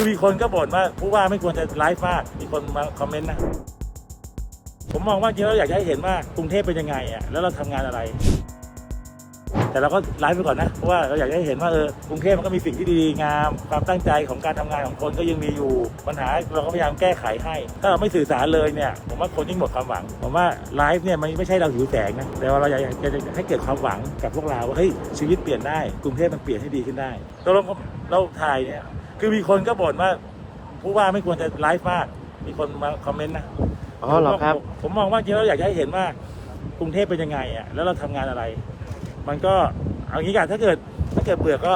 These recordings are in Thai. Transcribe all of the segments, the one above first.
คือมีคนก็บ่นว่าผู้ว่าไม่ควรจะไลฟ์มากมีคนมาคอมเมนต์นะผมมองว่าจริงเราอยากจะให้เห็นว่ากรุงเทพเป็นยังไงอะแล้วเราทำงานอะไร แต่เราก็ไลฟ์ไปก่อนนะเพราะว่าเราอยากจะให้เห็นว่าเออกรุงเทพมันก็มีสิ่งที่ดีงาม ความตั้งใจของการทำงานของคนก็ยังมีอยู่ปัญหาเราก็พยายามแก้ไขให้ ถ้าเราไม่สื่อสารเลยเนี่ยผมว่าคนยิ่งหมดความหวังผมว่าไลฟ์เนี่ยมันไม่ใช่เราหิวแสงนะแต่ว่าเราอยากจะให้เกิดความหวังกับพวกเราว่าเฮ้ยชีวิตเปลี่ยนได้กรุงเทพมันเปลี่ยนให้ดีขึ้นได้ตกลงเราถ่ายเนี่ย คือมีคนก็บ่นว่าผู้ว่าไม่ควรจะไลฟ์มาก มีคนมาคอมเมนต์นะอ๋อเหรอครับ ผมผมมองว่าจริงๆเราอยากจะให้เห็นว่ากรุงเทพเป็นยังไงอะแล้วเราทำงานอะไร มันก็เอางี้กันถ้าเกิดถ้าเกิดเบื่อก็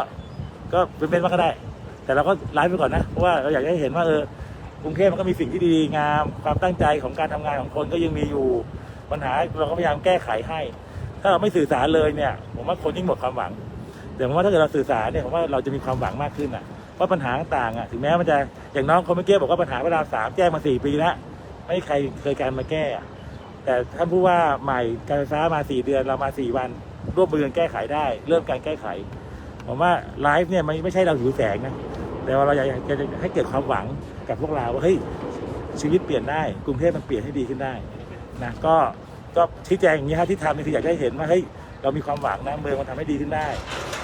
ก็เป็นเป็นมาก็ได้ แต่เราก็ไลฟ์ไปก่อนนะเพราะว่าเราอยากจะให้เห็นว่าเออกรุงเทพมันก็มีสิ่งที่ดีงาม ความตั้งใจของการทำงานของคนก็ยังมีอยู่ปัญหาเราก็พยายามแก้ไขให้ ถ้าเราไม่สื่อสารเลยเนี่ย ผมว่าคนยิ่งหมดความหวัง แต่ผมว่าถ้าเกิดเราสื่อสารเนี่ยผมว่าเราจะมีความหวังมากขึ้นอะ เพราปัญหาต่างๆอะถึงแม้มันจะอย่างน้องคนเมื่อกี้บอกว่าปัญหาเวลาสามแจ้งมาสี่ปีแล้วไม่ใครเคยการมาแก้ แต่ท่านผู้ว่าใหม่การไฟฟ้ามาสี่เดือนเรามาสี่วันร่วมมือกันแก้ไขได้ เริ่มการแก้ไขผมว่าไลฟ์เนี่ยมันไม่ใช่เราหิวแสงนะแต่ว่าเราอยากจะให้เกิดความหวังกับพวกเราว่าเฮ้ยชีวิตเปลี่ยนได้ กรุงเทพมันเปลี่ยนให้ดีขึ้นได้นะก็ก็ชี้แจงอย่างนี้ฮะที่ทำนี่คืออยากให้เห็นว่าเฮ้ยเรามีความหวังนะเมืองมันทำให้ดีขึ้นได้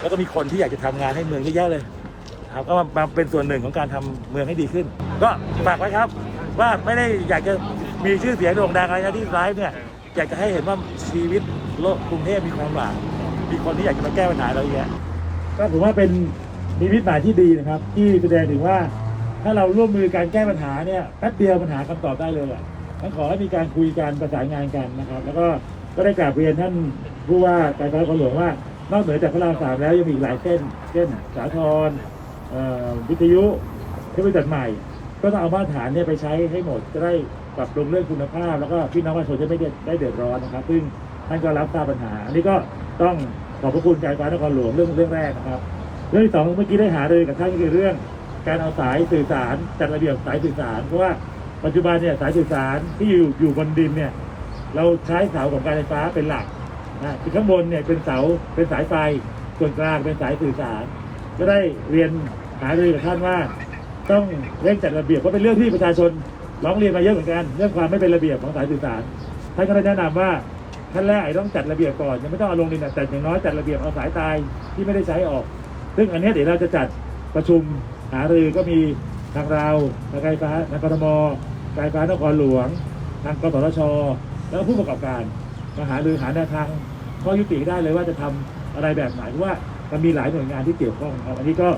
แล้วก็มีคนที่อยากจะทำงานให้เมืองเยอะแยะเลย ครับก็มาเป็นส่วนหนึ่งของการทำเมืองให้ดีขึ้น ก็ฝากไว้ครับ ว่าไม่ได้อยากจะมีชื่อเสียงโด่งดังอะไรนะที่ไลฟ์เนี่ยอยากจะให้เห็นว่าชีวิตโลกกรุงเทพมีความหวังมีคนที่อยากจะมาแก้ปัญหาเราเยอะก็ถือว่าเป็นนิมิตหมายที่ดีนะครับ ที่แสดงถึงว่าถ้าเราร่วมมือการแก้ปัญหาเนี่ยแป๊บเดียวปัญหาคำตอบได้เลยอะงั้นขอให้มีการคุยกันประสานงานกันนะครับ แล้วก็ก็ได้กราบเรียนท่านผู้ว่าการไฟฟ้าหลวงว่านอกเหนือจากพระรามสามแล้วยังมีอีกหลายเส้น เช่นสาทร วิทยุที่ไปจัดใหม่ ก็ต้องเอามาตรฐานเนี่ยไปใช้ให้หมดจะได้ปรับปรุงเรื่องคุณภาพ แล้วก็พี่น้องประชาชนจะไม่ได้ได้เดือดร้อนนะครับ ซึ่งท่านก็รับทราบปัญหา อันนี้ก็ต้องขอบพระคุณการไฟฟ้านครหลวงเรื่องเรื่องแรกนะครับ เรื่องที่สองเมื่อกี้ได้หาเลยกับท่านก็คือเรื่อง การเอาสายสื่อสารจัดระเบียบสายสื่อสารเพราะว่าปัจจุบันเนี่ยสายสื่อสารที่อยู่อยู่บนดินเนี่ยเราใช้เสาของการไฟฟ้าเป็นหลักนะคือข้างบนเนี่ยเป็นเสาเป็นสายไฟส่วนกลางเป็นสายสื่อสาร ก็ได้เรียนหารือกับท่านว่า ต้องเร่งจัดระเบียบเพราะเป็นเรื่องที่ประชาชนร้องเรียนมาเยอะเหมือนกัน เรื่องความไม่เป็นระเบียบของสายสื่อสารท่านก็ได้แนะนำว่าขั้นแรกต้องจัดระเบียบก่อนยังไม่ต้องเอาลงดินนแต่อย่างน้อยจัดระเบียบเอาสายตายที่ไม่ได้ใช้ออก ซึ่งอันนี้เดี๋ยวเราจะจัดประชุมหารือก็มีทางเราทางการไฟฟ้าทางกรทมการไฟฟ้านครหลวง ทางกสทช แล้วผู้ประกอบการมาหารือหาแนวทางข้อยุติได้เลยว่าจะทำอะไรแบบไหนเพราะว่า มันมีหลายหน่วยงานที่เกี่ยวข้องครับ อันนี้ก็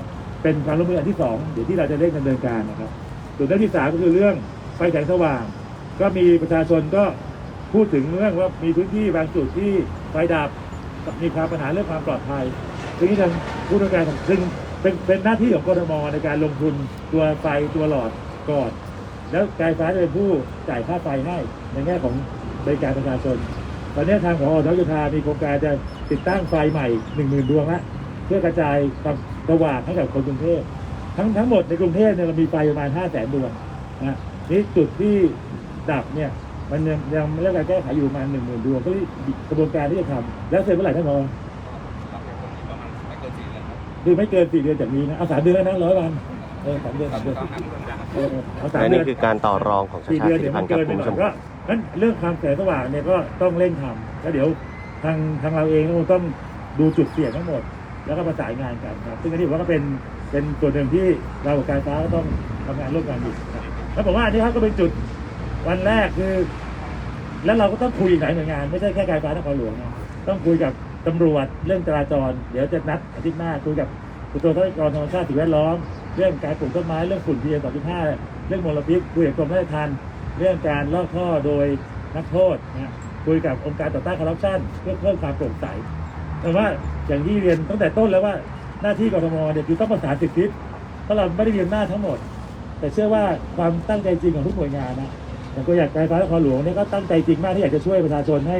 เป็นความร่วมมืออันที่สองเดี๋ยวที่เราจะเร่งดำเนินการนะครับส่วนด้านที่สามก็คือเรื่องไฟแสงสว่าง ก็มีประชาชนก็พูดถึงเรื่องว่ามีพื้นที่บางจุดที่ไฟดับมีความปัญหาเรื่องความปลอดภัยซึ่งนี่ทางผู้ดำเนินการซึ่งเป็นเป็นหน้าที่ของกรทมในการลงทุนตัวไฟตัวหลอดก่อน แล้วการไฟฟ้าจะเป็นผู้จ่ายค่าไฟให้ในแง่ของบริการประชาชน ตอนนี้ทางของอทยทามีโครงการจะติดตั้งไฟใหม่หนึ่งหมื่นดวงละ พื่อกระจายความสว่างให้กับคนกรุงเทพทั้งทั้งหมดในกรุงเทพเนี่ยเรามีไฟประมาณห้าแสนดวงนะนี่จุดที่ดับเนี่ยมันยังยังไม่ได้การแก้ไขอยู่ประมาณหนึ่งหมื่นดวงก็กระบวนการที่จะทำแล้วเสร็จเมื่อไหร่ท่านรองคือไม่เกินสี่เดือนจากนี้นะเอาสามเดือนแล้วนะร้อยวันเออสามเดือนสามเดือนเออเอาสามและเดืนี่อนคือการต่อรองของชาสี่ชาเดือนติเดี๋ยวพัมันนธ์กับเกินไปคุณหผู้น่ชอยมก็นั้นเรื่องความแสงสว่างเนี่ยก็ต้องเร่งทำแล้วเดี๋ยวทางทางเราเองก็คงต้องดูจุดเสี่ยงทั้งหมด แล้วก็ประสานงานกันครับ ซึ่งอันนี้ผมว่าก็เป็นเป็นส่วนหนึ่งที่เรากับการฟ้าก็ต้องทำงานร่วมกันอยู่ครับแล้วผมว่าอันนี้ครับก็เป็นจุดวันแรกคือ แล้วเราก็ต้องคุยหลายหน่วยงาน ไม่ใช่แค่การฟ้านครหลวงนะต้องคุยกับตำรวจเรื่องจราจร เดี๋ยวจะนัดอาทิตย์หน้าคุยกับอุตสาหกรรธรรมชาติสิ่งแวดล้อม เรื่องการปลูกต้นไม้เรื่องฝุ่น PM 2.5เรื่องมลพิษคุยกับกรมราชทัณฑ์เรื่องการลอกท่อโดยนักโทษนะคุยกับองค์การต่อต้านคอร์รัปชันเพื่อเพิ่มความโปร่งใสแต่ว่า อย่างที่เรียนตั้งแต่ต้นแล้วว่าหน้าที่กรทมเนี่ยคือต้องประสานสิทธิเพราะเราไม่ได้เรียนหน้าทั้งหมด แต่เชื่อว่าความตั้งใจจริงของทุกหน่วยงานนะอย่างตัวอย่างการไฟฟ้านครหลวงเนี่ยก็ตั้งใจจริงมากที่อยากจะช่วยประชาชนให้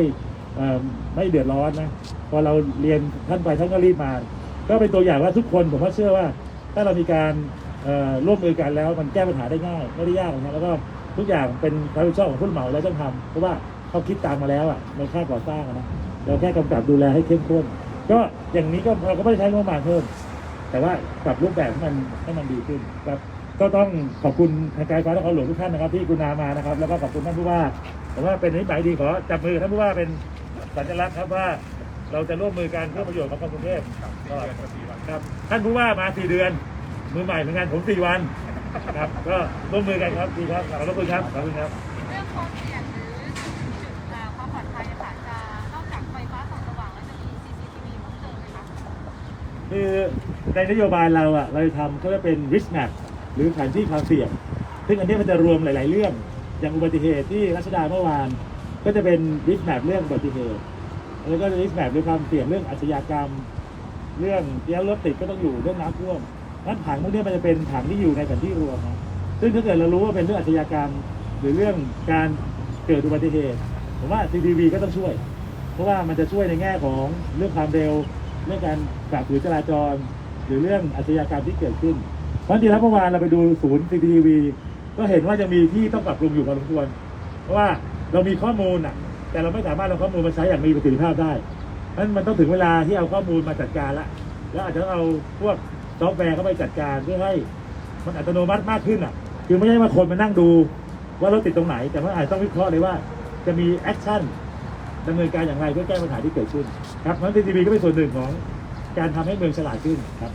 ไม่เดือดร้อนนะพอเราเรียนท่านไปท่านก็รีบมา ก็เป็นตัวอย่างว่าทุกคนผมว่าเชื่อว่า ถ้าเรามีการร่วมมือกันแล้วมันแก้ปัญหาได้ง่ายไม่ได้ยากนะแล้วก็ทุกอย่างเป็นความรับผิดชอบของผู้รับเหมาแล้วต้องทำเพราะว่าเขาคิดตามมาแล้วอะในค่าก่อสร้างนะเราแค่กำกับดูแลให้เข้มข้น ก็อย่างนี้ก็เราก็ไม่ได้ใช้งบประมาณเพิ่ม แต่ว่าปรับรูปแบบให้มันให้มันดีขึ้นปรับ ก็ต้องขอบคุณทางการฟ้านครหลวงทุกท่านนะครับ ที่กุณามานะครับ แล้วก็ขอบคุณท่านผู้ว่าผมว่าเป็นนิสัยดีขอจับมือท่านผู้ว่าเป็นสัญลักษณ์ครับว่าเราจะร่วมมือกันเพื่อประโยชน์ของคนกรุงเทพครับท่านผู้ว่ามาสี่เดือน มือใหม่เหมือนกันผมสี่วันครับ ก็ร่วมมือกันครับดีครับขอบคุณครับขอบคุณครับ คือในนโยบายเราอะเราจะทำก็จะเป็น risk map หรือแผนที่ความเสี่ยง ซึ่งอันนี้มันจะรวมหลาย ๆ เรื่อง อย่างอุบัติเหตุที่รัชดาเมื่อวาน ก็จะเป็น risk map เรื่องอุบัติเหตุ แล้วก็ risk map เรื่องความเสี่ยงเรื่องอาชญากรรม เรื่องเดี๋ยวรถติดก็ต้องอยู่เรื่องน้ำท่วมนั้นผังพวกนี้มันจะเป็นผังที่อยู่ในแผนที่รวมนะซึ่งถ้าเกิดเรารู้ว่าเป็นเรื่องอาชญากรรม หรือเรื่องการเกิดอุบัติเหตุผมว่า CCTV ก็ต้องช่วย เพราะว่ามันจะช่วยในแง่ของเรื่องความเร็ว เรื่องการฝ่าฝืนจราจร หรือเรื่องอาชญากรรมที่เกิดขึ้น เพราะจริงแล้วเมื่อวานเราไปดูศูนย์ CCTV ก็เห็นว่ายังมีที่ต้องปรับปรุงอยู่พอสมควร เพราะว่าเรามีข้อมูลอะ แต่เราไม่สามารถเอาข้อมูลมาใช้อย่างมีประสิทธิภาพได้เพราะฉะนั้นมันต้องถึงเวลาที่เอาข้อมูลมาจัดการละ แล้วอาจจะเอาพวกซอฟต์แวร์เข้าไปจัดการเพื่อให้มันอัตโนมัติมากขึ้นอะ คือไม่ใช่ว่าคนมานั่งดูว่ารถติดตรงไหน แต่ว่าอาจจะต้องวิเคราะห์เลยว่า จะมีแอคชั่น ดำเนินการอย่างไรเพื่อแก้ปัญหาที่เกิดขึ้นครับเพราะฉะนั้น CCTV ก็เป็นส่วนหนึ่งของการทำให้เมืองฉลาดขึ้นครับ